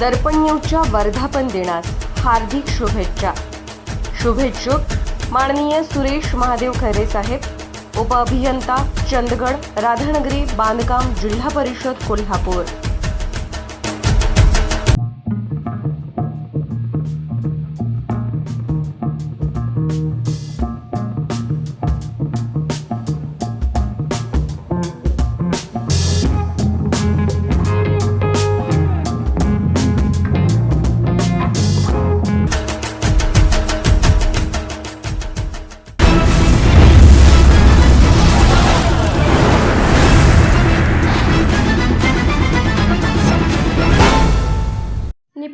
दर्पण न्यूजच्या वर्धापन दिनास हार्दिक शुभेच्छा. शुभेच्छुक माननीय सुरेश महादेव खैरे साहेब उपअभियंता चंदगड राधानगरी बांधकाम जिल्हा परिषद कोल्हापूर.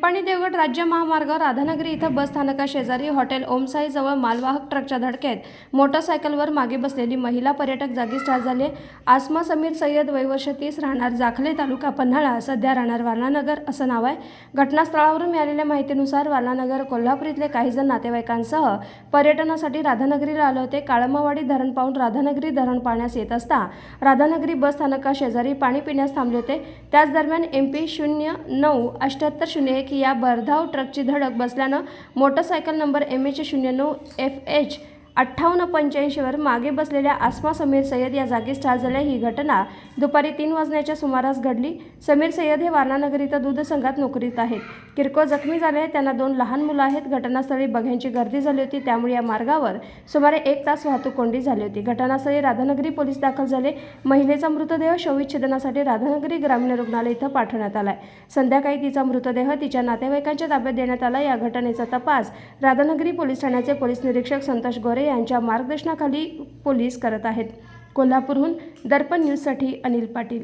निपाणी देवगड राज्य महामार्गावर राधानगरी इथं बस स्थानका शेजारी हॉटेल ओमसाई जवळ मालवाहक ट्रकच्या धडकेत मोटरसायकलवर मागे बसलेली महिला पर्यटक जागीच ठार झाली. आसमा समीर सय्यद वयवर्ष तीस राहणार जाखले तालुका पन्हाळा सध्या राहणार वालनानगर असं नाव आहे. घटनास्थळावरून मिळालेल्या माहितीनुसार वालनानगर कोल्हापूर इथले काही जण नातेवाईकांसह पर्यटनासाठी राधानगरीला आले होते. काळमावाडी धरण पाहून राधानगरी धरण पाहण्यास येत असता राधानगरी बस स्थानका शेजारी पाणी पिण्यास थांबले होते. त्याच दरम्यान एम पी शून्य नऊ अठ्ठ्याहत्तर शून्य एक या भरधाव ट्रकची धडक बसल्यानं मोटरसायकल नंबर एम एच शून्य नऊ एफ एच अठ्ठावन्न पंच्याऐंशीवर मागे बसलेल्या आसमा समीर सय्यद या जागीच ठार झाल्या. ही घटना दुपारी तीन वाजण्याच्या सुमारास घडली. समीर सय्यद हे वारणानगर इथं दूध संघात नोकरीत आहेत. किरकोळ जखमी झाले त्यांना दोन लहान मुलं आहेत. घटनास्थळी बघ्यांची गर्दी झाली होती. त्यामुळे या मार्गावर सुमारे एक तास वाहतूक कोंडी झाली होती. घटनास्थळी राधानगरी पोलीस दाखल झाले. महिलेचा मृतदेह शवविच्छेदनासाठी राधानगरी ग्रामीण रुग्णालय इथं पाठवण्यात आलाय. संध्याकाळी तिचा मृतदेह तिच्या नातेवाईकांच्या ताब्यात देण्यात आला. या घटनेचा तपास राधानगरी पोलीस ठाण्याचे पोलीस निरीक्षक संतोष गोरे यांच्या मार्गदर्शनाखाली पोलीस करत आहेत. कोल्हापूरहून दर्पण न्यूजसाठी अनिल पाटील.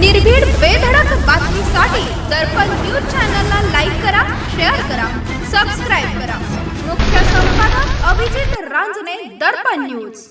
निर्भीड बेधडक बातमीसाठी दर्पण न्यूज चॅनलला लाईक करा शेअर करा सबस्क्राईब करा. मुख्य संपादक अभिजित रांजने दर्पण न्यूज.